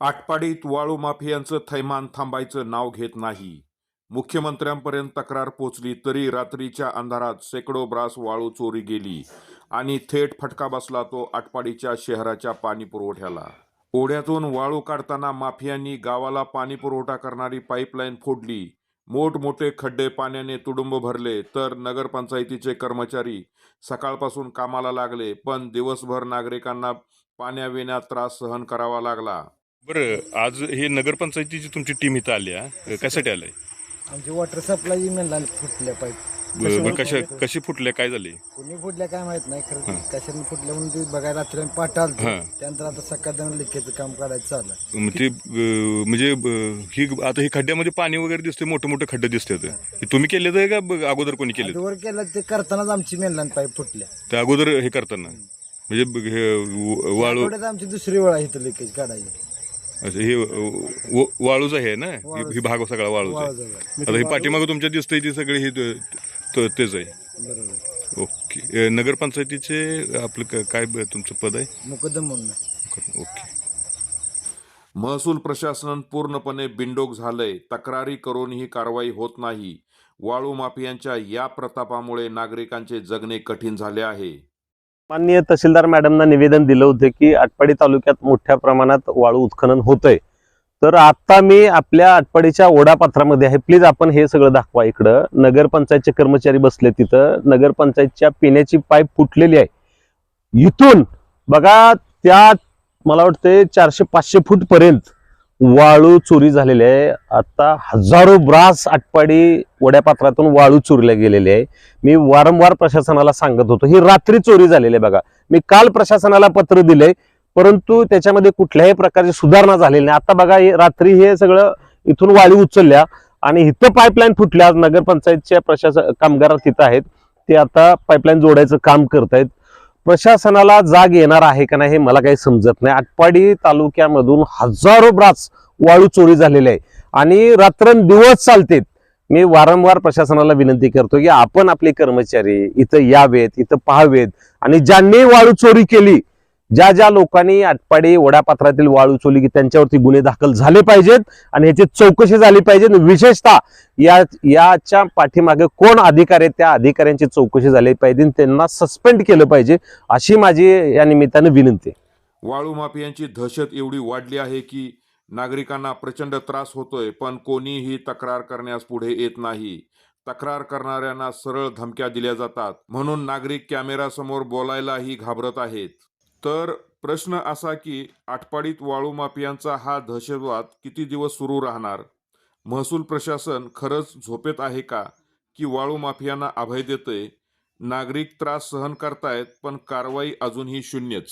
आटपाडीत वाळू माफियांचं थैमान थांबायचं नाव घेत नाही. मुख्यमंत्र्यांपर्यंत तक्रार पोचली तरी रात्रीच्या अंधारात शेकडो ब्रास वाळू चोरी गेली आणि थेट फटका बसला तो आटपाडीच्या शहराच्या पाणी पुरवठ्याला ओढ्यातून वाळू काढताना माफियांनी गावाला पाणी पुरवठा करणारी पाईपलाईन फोडली. मोठमोठे खड्डे पाण्याने तुडुंब भरले तर नगरपंचायतीचे कर्मचारी सकाळपासून कामाला लागले पण दिवसभर नागरिकांना पाण्याविना त्रास सहन करावा लागला. बरं आज हे नगरपंचायतीची तुमची टीम इथं आली आहे कशासाठी आलंय? आमची वॉटर सप्लाय मेनला फुटल्या बरं, कशा कशी फुटले काय झाले कोणी फुटल्या काय माहीत नाही खरं कशाने फुटल्या म्हणून ते बघायला रात्री आम्ही पाठ आलतो. हां. त्यानंतर आता सकाळ जाऊन काम करायचं चाललं मग ते म्हणजे ही आता ही खड्ड्यामध्ये पाणी वगैरे दिसते मोठे मोठे खड्डे दिसतात तुम्ही केले तर का अगोदर कोणी केले वर केलं ते करतानाच आमची मेनलाईन पाईप फुटल्या. त्या अगोदर हे करताना? म्हणजे वाळू आमची दुसरी वेळ इथं लिकेज काढायची. असं हे व- वाळूच आहे ना? ही- ही भाग सगळा वाळूच आहे. आता ही पाठीमागं तुमच्या दिसतंय ती सगळी ही त- त- तेच आहे. बरोबर. ओके. अं, नगरपंचायतीचे आपलं क- काय ब- तुमचं पद आहे? मुकदम म्हणून ओके. महसूल प्रशासन पूर्णपणे बिंडोक झालंय. तक्रारी करूनही कारवाई होत नाही. वाळू माफियांच्या या प्रतापामुळे नागरिकांचे जगणे कठीण झाले आहे. माननीय तहसीलदार मॅडमना निवेदन दिलं होतं की आटपाडी तालुक्यात मोठ्या प्रमाणात वाळू उत्खनन होतंय. तर आता मी आपल्या आटपाडीच्या ओढापात्रामध्ये आहे. प्लीज आपण हे सगळं दाखवा इकडं. नगरपंचायतचे कर्मचारी बसले तिथं. नगरपंचायतच्या पिण्याची पाईप फुटलेली आहे. इथून बघा त्या मला वाटतंय चारशे पाचशे फूट पर्यंत वाळू चोरी झालेली आहे. आता हजारो ब्रास आटपाडी वड्यापात्रातून वाळू चोरीला गेलेली आहे. मी वारंवार प्रशासनाला सांगत होतो ही रात्री चोरी झालेली आहे बघा. मी काल प्रशासनाला पत्र दिले परंतु त्याच्यामध्ये कुठल्याही प्रकारची सुधारणा झालेली नाही. आता बघा हे रात्री हे सगळं इथून वाळू उचलल्या आणि इथं पाईपलाईन फुटल्या. आज नगरपंचायतच्या प्रशासन कामगार तिथं आहेत. ते आता पाईपलाईन जोडायचं काम करतायत. प्रशासनाला जाग येणार आहे का नाही हे मला काही समजत नाही. आटपाडी तालुक्यामधून हजारो ब्रास वाळू चोरी झालेली आहे. आणि रात्रंदिवस चालते मी वारंवार प्रशासनाला विनंती करतो की आपण आपले कर्मचारी इथं यावेत इथं पाहावेत. आणि ज्यांनी वाळू चोरी केली ज्या ज्या लोकांनी आटपाडी वडापात्रातील वाळू चोरी की त्यांच्यावरती गुन्हे दाखल झाले पाहिजेत आणि ह्याची चौकशी झाली पाहिजे विशेषतः या याच्या पाठीमागे कोण अधिकारी आहेत त्या अधिकाऱ्यांची चौकशी झाली पाहिजे त्यांना सस्पेंड केलं पाहिजे अशी माझी या निमित्तानं विनंती वाळू माफियांची दहशत एवढी वाढली आहे की नागरिकांना प्रचंड त्रास होतोय पण कोणीही तक्रार करण्यास पुढे येत नाही. तक्रार करणाऱ्यांना सरळ धमक्या दिल्या जातात. म्हणून नागरिक कॅमेरासमोर बोलायलाही घाबरत आहेत. तर प्रश्न असा की आटपाडीत वाळू माफियांचा हा दहशतवाद किती दिवस सुरू राहणार? महसूल प्रशासन खरंच झोपेत आहे का की वाळू माफियांना अभय देते नागरिक त्रास सहन करतायत पण कारवाई अजूनही शून्यच.